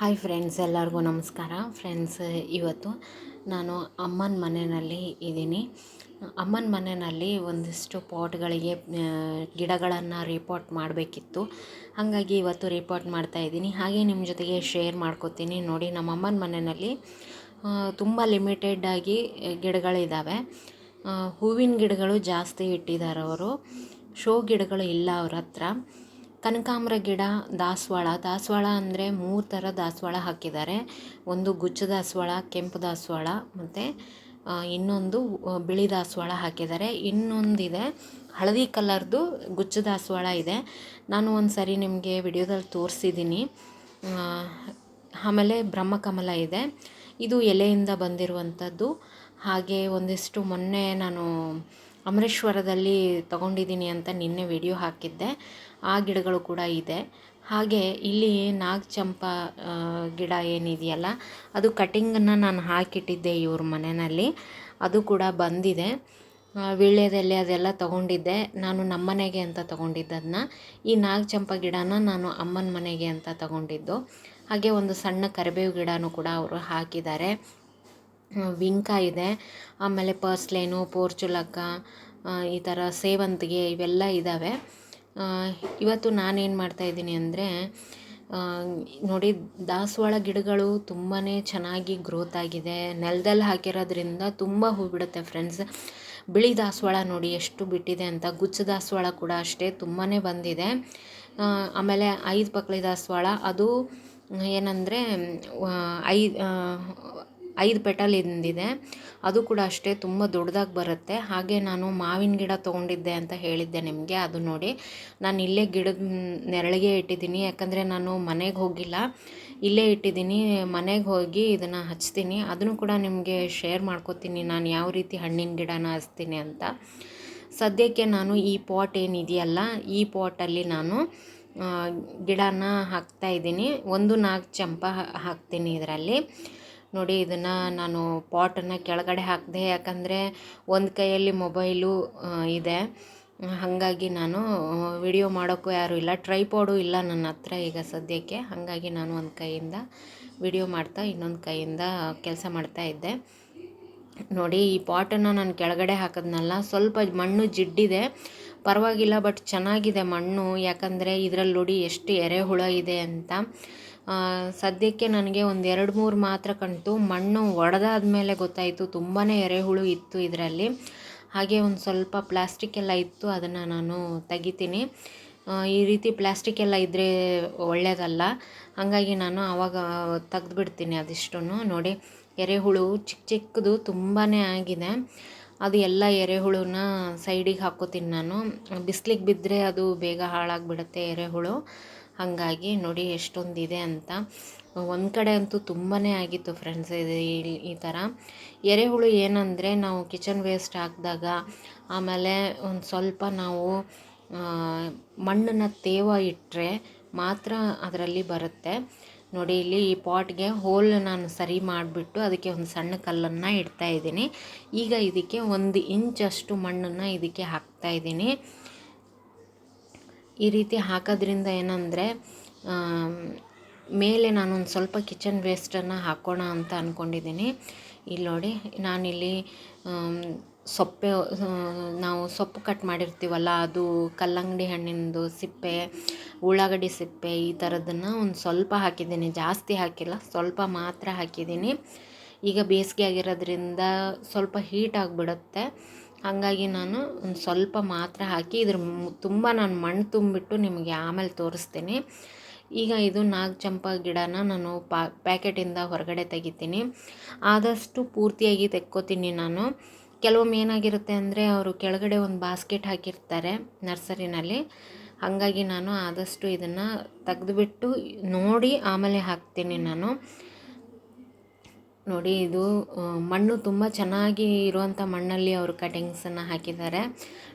Hi friends, ಎಲ್ಲರಿಗೂ ನಮಸ್ಕಾರ. Friends, ಇವತ್ತು ನಾನು ಅಮ್ಮನ ಮನೆಯಲ್ಲಿ ಇದ್ದೀನಿ. ಅಮ್ಮನ ಮನೆಯಲ್ಲಿ ಒಂದಿಷ್ಟು ಪಾಟ್ಗಳಿಗೆ ಗಿಡಗಳನ್ನು ರಿಪೋರ್ಟ್ ಮಾಡಬೇಕಿತ್ತು. ಹಾಗಾಗಿ ಇವತ್ತು ರಿಪೋರ್ಟ್ ಮಾಡ್ತಾ ಇದ್ದೀನಿ. ಹಾಗೆ ನಿಮ್ಮ ಜೊತೆಗೆ ಶೇರ್ ಮಾಡ್ಕೋತೀನಿ. ನೋಡಿ, ನಮ್ಮ ಅಮ್ಮನ ಮನೆಯಲ್ಲಿ ತುಂಬ ಲಿಮಿಟೆಡ್ಡಾಗಿ ಗಿಡಗಳಿದ್ದಾವೆ ಹೂವಿನ ಗಿಡಗಳು ಜಾಸ್ತಿ ಇಟ್ಟಿದ್ದಾರೆ ಅವರು ಶೋ ಗಿಡಗಳು ಇಲ್ಲ ಅವ್ರ ಹತ್ರ. ಕನಕಾಂಬರ ಗಿಡ, ದಾಸವಾಳ. ದಾಸವಾಳ ಅಂದರೆ ಮೂರು ಥರ ದಾಸವಾಳ ಹಾಕಿದ್ದಾರೆ. ಒಂದು ಗುಚ್ಚ ದಾಸವಾಳ, ಕೆಂಪು ದಾಸವಾಳ, ಮತ್ತು ಇನ್ನೊಂದು ಬಿಳಿ ದಾಸವಾಳ ಹಾಕಿದ್ದಾರೆ. ಇನ್ನೊಂದಿದೆ, ಹಳದಿ ಕಲರ್ದು ಗುಚ್ಚ ದಾಸವಾಳ ಇದೆ. ನಾನು ಒಂದು ಸರಿ ನಿಮಗೆ ವಿಡಿಯೋದಲ್ಲಿ ತೋರಿಸಿದ್ದೀನಿ. ಆಮೇಲೆ ಬ್ರಹ್ಮಕಮಲ ಇದೆ. ಇದು ಎಲೆಯಿಂದ ಬಂದಿರುವಂಥದ್ದು. ಹಾಗೆ ಒಂದಿಷ್ಟು ಮೊನ್ನೆ ನಾನು ಅಮರೇಶ್ವರದಲ್ಲಿ ತಗೊಂಡಿದ್ದೀನಿ ಅಂತ ನಿನ್ನೆ ವಿಡಿಯೋ ಹಾಕಿದ್ದೆ. ಆ ಗಿಡಗಳು ಕೂಡ ಇದೆ. ಹಾಗೆ ಇಲ್ಲಿ ನಾಗಚಂಪ ಗಿಡ ಏನಿದೆಯಲ್ಲ, ಅದು ಕಟಿಂಗನ್ನು ನಾನು ಹಾಕಿಟ್ಟಿದ್ದೆ ಇವ್ರ ಮನೆಯಲ್ಲಿ. ಅದು ಕೂಡ ಬಂದಿದೆ. ವೀಳ್ಯದಲ್ಲಿ ಅದೆಲ್ಲ ತೊಗೊಂಡಿದ್ದೆ. ನಾನು ನಮ್ಮ ಮನೆಗೆ ಅಂತ ತೊಗೊಂಡಿದ್ದದನ್ನ ಈ ನಾಗಚಂಪ ಗಿಡನ ನಾನು ಅಮ್ಮನ ಮನೆಗೆ ಅಂತ ತೊಗೊಂಡಿದ್ದು. ಹಾಗೆ ಒಂದು ಸಣ್ಣ ಕರಿಬೇವು ಗಿಡನೂ ಕೂಡ ಅವರು ಹಾಕಿದ್ದಾರೆ. ವಿಂಕ ಇದೆ. ಆಮೇಲೆ ಪರ್ಸ್ಲೇನು ಪೋರ್ಚುಲಕ ಈ ಥರ ಸೇವಂತಿಗೆ ಇವೆಲ್ಲ ಇದ್ದಾವೆ. ಇವತ್ತು ನಾನೇನು ಮಾಡ್ತಾಯಿದ್ದೀನಿ ಅಂದರೆ ನೋಡಿ, ದಾಸವಾಳ ಗಿಡಗಳು ತುಂಬಾ ಚೆನ್ನಾಗಿ ಗ್ರೋತ್ ಆಗಿದೆ. ನೆಲದಲ್ಲಿ ಹಾಕಿರೋದ್ರಿಂದ ತುಂಬ ಹೂ ಬಿಡುತ್ತೆ ಫ್ರೆಂಡ್ಸ್ ಬಿಳಿ ದಾಸವಾಳ ನೋಡಿ ಎಷ್ಟು ಬಿಟ್ಟಿದೆ ಅಂತ. ಗುಚ್ಚ ದಾಸವಾಳ ಕೂಡ ಅಷ್ಟೇ ತುಂಬಾ ಬಂದಿದೆ. ಆಮೇಲೆ ಐದು ಪಕ್ಳಿ ದಾಸವಾಳ. ಅದು ಏನಂದರೆ ಐ ಐದು ಪೆಟಲಿಂದಿದೆ ಅದು ಕೂಡ ಅಷ್ಟೇ ತುಂಬ ದೊಡ್ಡದಾಗಿ ಬರುತ್ತೆ. ಹಾಗೆ ನಾನು ಮಾವಿನ ಗಿಡ ತೊಗೊಂಡಿದ್ದೆ ಅಂತ ಹೇಳಿದ್ದೆ ನಿಮಗೆ. ಅದು ನೋಡಿ, ನಾನು ಇಲ್ಲೇ ಗಿಡದ ನೆರಳಿಗೆ ಇಟ್ಟಿದ್ದೀನಿ. ಯಾಕಂದರೆ ನಾನು ಮನೆಗೆ ಹೋಗಿಲ್ಲ. ಇಲ್ಲೇ ಇಟ್ಟಿದ್ದೀನಿ, ಮನೆಗೆ ಹೋಗಿ ಇದನ್ನು ಹಚ್ತೀನಿ. ಅದನ್ನು ಕೂಡ ನಿಮಗೆ ಶೇರ್ ಮಾಡ್ಕೋತೀನಿ. ನಾನು ಯಾವ ರೀತಿ ಹಣ್ಣಿನ ಗಿಡನ ಹಚ್ತೀನಿ ಅಂತ. ಸದ್ಯಕ್ಕೆ ನಾನು ಈ ಪಾಟ್ ಏನಿದೆಯಲ್ಲ, ಈ ಪಾಟಲ್ಲಿ ನಾನು ಗಿಡನ ಹಾಕ್ತಾ ಇದ್ದೀನಿ. ಒಂದು ನಾಲ್ಕು ಚಂಪ ಹಾಕ್ತೀನಿ ಇದರಲ್ಲಿ. ನೋಡಿ ಇದನ್ನು ನಾನು ಪಾಟನ್ನು ಕೆಳಗಡೆ ಹಾಕಿದೆ, ಯಾಕಂದರೆ ಒಂದು ಕೈಯಲ್ಲಿ ಮೊಬೈಲು ಇದೆ. ಹಾಗಾಗಿ ನಾನು ವಿಡಿಯೋ ಮಾಡೋಕ್ಕೂ ಯಾರೂ ಇಲ್ಲ. ಟ್ರೈಪಾಡು ಇಲ್ಲ ನನ್ನ ಹತ್ರ ಈಗ ಸದ್ಯಕ್ಕೆ. ಹಾಗಾಗಿ ನಾನು ಒಂದು ಕೈಯಿಂದ ವಿಡಿಯೋ ಮಾಡ್ತಾ, ಇನ್ನೊಂದು ಕೈಯಿಂದ ಕೆಲಸ ಮಾಡ್ತಾ ಇದ್ದೆ. ನೋಡಿ, ಈ ಪಾಟನ್ನು ನಾನು ಕೆಳಗಡೆ ಹಾಕಿದ್ನಲ್ಲ, ಸ್ವಲ್ಪ ಮಣ್ಣು ಜಿಡ್ಡಿದೆ. ಪರವಾಗಿಲ್ಲ ಬಟ್ ಚೆನ್ನಾಗಿದೆ ಮಣ್ಣು. ಯಾಕಂದರೆ ಇದರಲ್ಲಿ ನೋಡಿ ಎಷ್ಟು ಎರೆಹುಳ ಇದೆ ಅಂತ. ಸದ್ಯಕ್ಕೆ ನನಗೆ ಒಂದು ಎರಡು ಮೂರು ಮಾತ್ರ ಕಣ್ತು ಮಣ್ಣು ಒಡೆದಾದ ಮೇಲೆ ಗೊತ್ತಾಯಿತು ತುಂಬಾ ಎರೆಹುಳು ಇತ್ತು ಇದರಲ್ಲಿ. ಹಾಗೆ ಒಂದು ಸ್ವಲ್ಪ ಪ್ಲಾಸ್ಟಿಕ್ ಎಲ್ಲ ಇತ್ತು, ಅದನ್ನು ನಾನು ತೆಗಿತೀನಿ. ಈ ರೀತಿ ಪ್ಲಾಸ್ಟಿಕ್ ಎಲ್ಲ ಇದ್ದರೆ ಒಳ್ಳೆಯದಲ್ಲ ಹಾಗಾಗಿ ನಾನು ಆವಾಗ ತೆಗ್ದುಬಿಡ್ತೀನಿ ಅದಿಷ್ಟು ನೋಡಿ, ಎರೆಹುಳು ಚಿಕ್ಕ ಚಿಕ್ಕದು ತುಂಬಾ ಆಗಿದೆ. ಅದು ಎಲ್ಲ ಎರೆಹುಳುನ ಸೈಡಿಗೆ ಹಾಕೋತೀನಿ ನಾನು. ಬಿಸ್ಲಿಗೆ ಬಿದ್ದರೆ ಅದು ಬೇಗ ಹಾಳಾಗಿಬಿಡುತ್ತೆ ಎರೆಹುಳು. ಹಾಗಾಗಿ ನೋಡಿ ಎಷ್ಟೊಂದಿದೆ ಅಂತ. ಒಂದು ಕಡೆ ಅಂತೂ ತುಂಬಾ ಆಗಿತ್ತು ಫ್ರೆಂಡ್ಸ್ ಇದು ಈ ಥರ ಎರೆಹುಳು ಏನಂದರೆ ನಾವು ಕಿಚನ್ ವೇಸ್ಟ್ ಹಾಕಿದಾಗ ಆಮೇಲೆ ಒಂದು ಸ್ವಲ್ಪ ನಾವು ಮಣ್ಣನ್ನು ತೇವ ಇಟ್ಟರೆ ಮಾತ್ರ ಅದರಲ್ಲಿ ಬರುತ್ತೆ. ನೋಡಿ ಇಲ್ಲಿ ಈ ಪಾಟ್ಗೆ ಹೋಲ್ ನಾನು ಸರಿ ಮಾಡಿಬಿಟ್ಟು ಅದಕ್ಕೆ ಒಂದು ಸಣ್ಣ ಕಲ್ಲನ್ನು ಇಡ್ತಾ ಇದ್ದೀನಿ. ಈಗ ಇದಕ್ಕೆ ಒಂದು ಇಂಚಷ್ಟು ಮಣ್ಣನ್ನು ಇದಕ್ಕೆ ಹಾಕ್ತಾ ಇದ್ದೀನಿ. ಈ ರೀತಿ ಹಾಕೋದ್ರಿಂದ ಏನಂದರೆ ಮೇಲೆ ನಾನೊಂದು ಸ್ವಲ್ಪ ಕಿಚನ್ ವೇಸ್ಟನ್ನು ಹಾಕೋಣ ಅಂತ ಅಂದ್ಕೊಂಡಿದ್ದೀನಿ ಇಲ್ಲಿ ನೋಡಿ, ನಾನಿಲ್ಲಿ ಸೊಪ್ಪೆ ನಾವು ಸೊಪ್ಪು ಕಟ್ ಮಾಡಿರ್ತೀವಲ್ಲ, ಅದು ಕಲ್ಲಂಗಡಿ ಹಣ್ಣಿಂದು ಸಿಪ್ಪೆ, ಉಳ್ಳಾಗಡ್ಡಿ ಸಿಪ್ಪೆ ಈ ಥರದನ್ನು ಒಂದು ಸ್ವಲ್ಪ ಹಾಕಿದ್ದೀನಿ. ಜಾಸ್ತಿ ಹಾಕಿಲ್ಲ, ಸ್ವಲ್ಪ ಮಾತ್ರ ಹಾಕಿದ್ದೀನಿ. ಈಗ ಬೇಸಿಗೆ ಆಗಿರೋದ್ರಿಂದ ಸ್ವಲ್ಪ ಹೀಟ್ ಆಗಿಬಿಡುತ್ತೆ. ಹಾಗಾಗಿ ನಾನು ಒಂದು ಸ್ವಲ್ಪ ಮಾತ್ರ ಹಾಕಿ ಇದ್ರ ತುಂಬ ನಾನು ಮಣ್ಣು ತುಂಬಿಟ್ಟು ನಿಮಗೆ ಆಮೇಲೆ ತೋರಿಸ್ತೀನಿ. ಈಗ ಇದು ನಾಗಚಂಪ ಗಿಡನ ನಾನು ಪಾ ಪ್ಯಾಕೆಟಿಂದ ಹೊರಗಡೆ ತೆಗಿತೀನಿ. ಆದಷ್ಟು ಪೂರ್ತಿಯಾಗಿ ತೆಕ್ಕೋತೀನಿ ನಾನು. ಕೆಲವೊಮ್ಮೆ ಏನಾಗಿರುತ್ತೆ ಅಂದರೆ ಅವರು ಕೆಳಗಡೆ ಒಂದು ಬಾಸ್ಕೆಟ್ ಹಾಕಿರ್ತಾರೆ ನರ್ಸರಿನಲ್ಲಿ. ಹಾಗಾಗಿ ನಾನು ಆದಷ್ಟು ಇದನ್ನು ತೆಗೆದುಬಿಟ್ಟು ನೋಡಿ ಆಮೇಲೆ ಹಾಕ್ತೀನಿ ನಾನು. ನೋಡಿ, ಇದು ಮಣ್ಣು ತುಂಬ ಚೆನ್ನಾಗಿ ಇರುವಂಥ ಮಣ್ಣಲ್ಲಿ ಅವರು ಕಟಿಂಗ್ಸನ್ನು ಹಾಕಿದ್ದಾರೆ.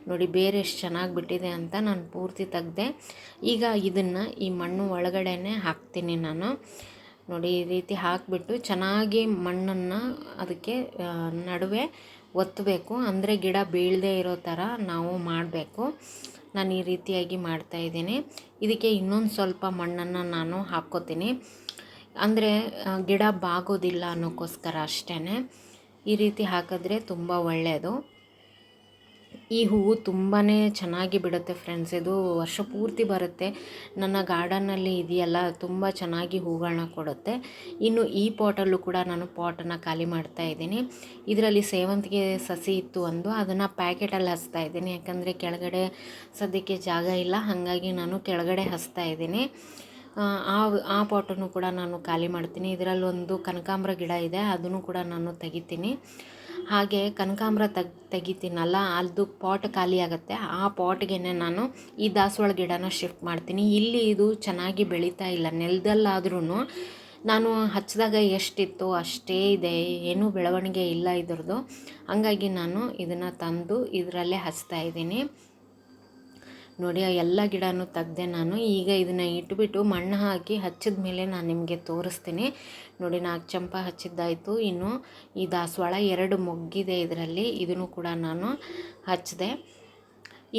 ನೋಡಿ, ಬೇರೆ ಎಷ್ಟು ಚೆನ್ನಾಗಿ ಬಿಟ್ಟಿದೆ ಅಂತ ನಾನು ಪೂರ್ತಿ ತೆಗ್ದೆ. ಈಗ ಇದನ್ನು ಈ ಮಣ್ಣು ಒಳಗಡೆನೆ ಹಾಕ್ತೀನಿ ನಾನು. ನೋಡಿ, ಈ ರೀತಿ ಹಾಕಿಬಿಟ್ಟು ಚೆನ್ನಾಗಿ ಮಣ್ಣನ್ನು ಅದಕ್ಕೆ ನಡುವೆ ಒತ್ತಬೇಕು ಅಂದರೆ ಗಿಡ ಬೀಳದೆ ಇರೋ ಥರ ನಾವು ಮಾಡಬೇಕು. ನಾನು ಈ ರೀತಿಯಾಗಿ ಮಾಡ್ತಾಯಿದ್ದೀನಿ ಇದಕ್ಕೆ ಇನ್ನೊಂದು ಸ್ವಲ್ಪ ಮಣ್ಣನ್ನು ನಾನು ಹಾಕ್ಕೋತೀನಿ. ಅಂದರೆ ಗಿಡ ಬಾಗೋದಿಲ್ಲ ಅನ್ನೋಕ್ಕೋಸ್ಕರ ಅಷ್ಟೇ ಈ ರೀತಿ ಹಾಕಿದ್ರೆ ತುಂಬ ಒಳ್ಳೆಯದು ಈ ಹೂವು ತುಂಬಾ ಚೆನ್ನಾಗಿ ಬಿಡುತ್ತೆ ಫ್ರೆಂಡ್ಸ್ ಇದು ವರ್ಷ ಪೂರ್ತಿ ಬರುತ್ತೆ. ನನ್ನ ಗಾರ್ಡನ್ನಲ್ಲಿ ಇದೆಯಲ್ಲ, ತುಂಬ ಚೆನ್ನಾಗಿ ಹೂಗಳನ್ನ ಕೊಡುತ್ತೆ. ಇನ್ನು ಈ ಪಾಟಲ್ಲೂ ಕೂಡ ನಾನು ಪಾಟನ್ನು ಖಾಲಿ ಮಾಡ್ತಾ ಇದ್ದೀನಿ. ಇದರಲ್ಲಿ ಸೇವಂತಿಗೆ ಸಸಿ ಇತ್ತು ಒಂದು, ಅದನ್ನು ಪ್ಯಾಕೆಟಲ್ಲಿ ಹಚ್ತಾ ಇದ್ದೀನಿ. ಯಾಕಂದರೆ ಕೆಳಗಡೆ ಸದ್ಯಕ್ಕೆ ಜಾಗ ಇಲ್ಲ, ಹಾಗಾಗಿ ನಾನು ಕೆಳಗಡೆ ಹಚ್ತಾ ಇದ್ದೀನಿ. ಆ ಆ ಪಾಟನ್ನು ಕೂಡ ನಾನು ಖಾಲಿ ಮಾಡ್ತೀನಿ. ಇದರಲ್ಲೊಂದು ಕನಕಾಂಬರ ಗಿಡ ಇದೆ, ಅದನ್ನು ಕೂಡ ನಾನು ತೆಗಿತೀನಿ. ಹಾಗೆ ಕನಕಾಂಬರ ತೆಗ್, ತೆಗಿತೀನಲ್ಲ, ಅದು ಪಾಟ್ ಖಾಲಿ ಆಗುತ್ತೆ. ಆ ಪಾಟ್ಗೆ ನಾನು ಈ ದಾಸವಾಳ ಗಿಡನ ಶಿಫ್ಟ್ ಮಾಡ್ತೀನಿ. ಇಲ್ಲಿ ಇದು ಚೆನ್ನಾಗಿ ಬೆಳೀತಾ ಇಲ್ಲ. ನೆಲದಲ್ಲಾದ್ರೂ ನಾನು ಹಚ್ಚಿದಾಗ ಎಷ್ಟಿತ್ತು ಅಷ್ಟೇ ಇದೆ. ಏನೂ ಬೆಳವಣಿಗೆ ಇಲ್ಲ ಇದ್ರದ್ದು. ಹಂಗಾಗಿ ನಾನು ಇದನ್ನು ತಂದು ಇದರಲ್ಲೇ ಹಚ್ತಾ ಇದ್ದೀನಿ. ನೋಡಿ, ಆ ಎಲ್ಲ ಗಿಡನೂ ತೆಗ್ದೆ ನಾನು. ಈಗ ಇದನ್ನು ಇಟ್ಬಿಟ್ಟು ಮಣ್ಣು ಹಾಕಿ ಹಚ್ಚಿದ ಮೇಲೆ ನಾನು ನಿಮಗೆ ತೋರಿಸ್ತೀನಿ. ನೋಡಿ ನಾಲ್ಕು ಚಂಪ ಹಚ್ಚಿದ್ದಾಯಿತು. ಇನ್ನು ಈ ದಾಸವಾಳ ಎರಡು ಮೊಗ್ಗಿದೆ ಇದರಲ್ಲಿ. ಇದನ್ನು ಕೂಡ ನಾನು ಹಚ್ಚಿದೆ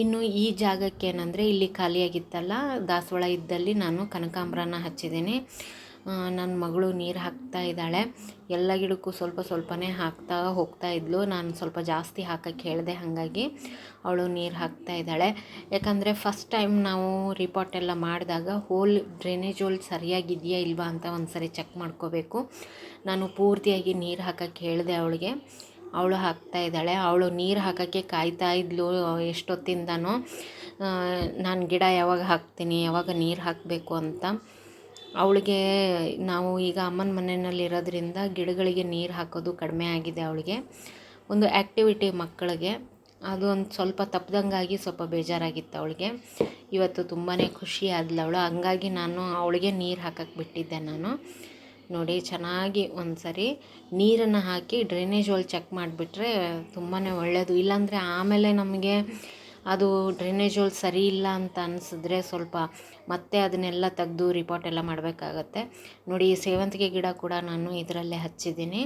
ಇನ್ನು ಈ ಜಾಗಕ್ಕೆ ಏನಂದರೆ ಇಲ್ಲಿ ಖಾಲಿಯಾಗಿತ್ತಲ್ಲ, ದಾಸವಾಳ ಇದ್ದಲ್ಲಿ ನಾನು ಕನಕಾಂಬ್ರನ ಹಚ್ಚಿದ್ದೀನಿ. ನನ್ನ ಮಗಳು ನೀರು ಹಾಕ್ತಾ ಇದ್ದಾಳೆ. ಎಲ್ಲ ಗಿಡಕ್ಕೂ ಸ್ವಲ್ಪ ಸ್ವಲ್ಪನೇ ಹಾಕ್ತಾ ಹೋಗ್ತಾ ಇದ್ಲು. ನಾನು ಸ್ವಲ್ಪ ಜಾಸ್ತಿ ಹಾಕಕ್ಕೆ ಹೇಳಿದೆ ಹಾಗಾಗಿ ಅವಳು ನೀರು ಹಾಕ್ತಾ ಇದ್ದಾಳೆ. ಯಾಕಂದರೆ ಫಸ್ಟ್ ಟೈಮ್ ನಾವು ರಿಪೋರ್ಟ್ ಎಲ್ಲ ಮಾಡಿದಾಗ ಹೋಲ್ ಡ್ರೈನೇಜ್ ಹೋಲ್ ಸರಿಯಾಗಿದೆಯಾ ಇಲ್ವಾ ಅಂತ ಒಂದು ಸರಿ ಚೆಕ್ ಮಾಡ್ಕೋಬೇಕು. ನಾನು ಪೂರ್ತಿಯಾಗಿ ನೀರು ಹಾಕಕ್ಕೆ ಹೇಳಿದೆ ಅವಳಿಗೆ. ಅವಳು ಹಾಕ್ತಾ ಇದ್ದಾಳೆ. ಅವಳು ನೀರು ಹಾಕೋಕ್ಕೆ ಕಾಯ್ತಾ ಇದ್ಲು ಎಷ್ಟೊತ್ತಿಂದನೋ. ನಾನು ಗಿಡ ಯಾವಾಗ ಹಾಕ್ತೀನಿ, ಯಾವಾಗ ನೀರು ಹಾಕಬೇಕು ಅಂತ. ಅವಳಿಗೆ ನಾವು ಈಗ ಅಮ್ಮನ ಮನೆಯಲ್ಲಿರೋದ್ರಿಂದ ಗಿಡಗಳಿಗೆ ನೀರು ಹಾಕೋದು ಕಡಿಮೆ ಆಗಿದೆ ಅವಳಿಗೆ. ಒಂದು ಆ್ಯಕ್ಟಿವಿಟಿ ಮಕ್ಕಳಿಗೆ. ಅದು ಒಂದು ಸ್ವಲ್ಪ ತಪ್ಪದಂಗಾಗಿ ಸ್ವಲ್ಪ ಬೇಜಾರಾಗಿತ್ತು ಅವಳಿಗೆ. ಇವತ್ತು ತುಂಬಾ ಖುಷಿ ಆದ್ಲು ಅವಳು. ಹಂಗಾಗಿ ನಾನು ಅವಳಿಗೆ ನೀರು ಹಾಕಕ್ಕೆ ಬಿಟ್ಟಿದ್ದೆ ನಾನು. ನೋಡಿ, ಚೆನ್ನಾಗಿ ಒಂದು ಸರಿ ನೀರನ್ನು ಹಾಕಿ ಡ್ರೈನೇಜ್ ಒಳಗೆ ಚೆಕ್ ಮಾಡಿಬಿಟ್ರೆ ತುಂಬಾ ಒಳ್ಳೆಯದು ಇಲ್ಲಾಂದರೆ ಆಮೇಲೆ ನಮಗೆ ಅದು ಡ್ರೈನೇಜ್ ಹೋಲ್ ಸರಿ ಇಲ್ಲ ಅಂತ ಅನಿಸಿದ್ರೆ ಸ್ವಲ್ಪ ಮತ್ತೆ ಅದನ್ನೆಲ್ಲ ತೆಗೆದು ರಿಪೋರ್ಟ್ ಎಲ್ಲ ಮಾಡಬೇಕಾಗತ್ತೆ. ನೋಡಿ, ಸೇವಂತಿಗೆ ಗಿಡ ಕೂಡ ನಾನು ಇದರಲ್ಲೇ ಹಚ್ಚಿದ್ದೀನಿ.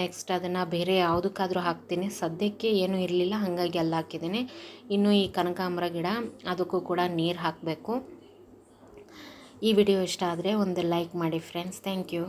ನೆಕ್ಸ್ಟ್ ಅದನ್ನು ಬೇರೆ ಯಾವುದಕ್ಕಾದರೂ ಹಾಕ್ತೀನಿ. ಸದ್ಯಕ್ಕೆ ಏನೂ ಇರಲಿಲ್ಲ, ಹಾಗಾಗಿ ಅಲ್ಲಿ ಹಾಕಿದ್ದೀನಿ. ಇನ್ನು ಈ ಕನಕಾಂಬರ ಗಿಡ, ಅದಕ್ಕೂ ಕೂಡ ನೀರು ಹಾಕಬೇಕು. ಈ ವಿಡಿಯೋ ಇಷ್ಟ ಆದರೆ ಒಂದು ಲೈಕ್ ಮಾಡಿ ಫ್ರೆಂಡ್ಸ್ ಥ್ಯಾಂಕ್ ಯು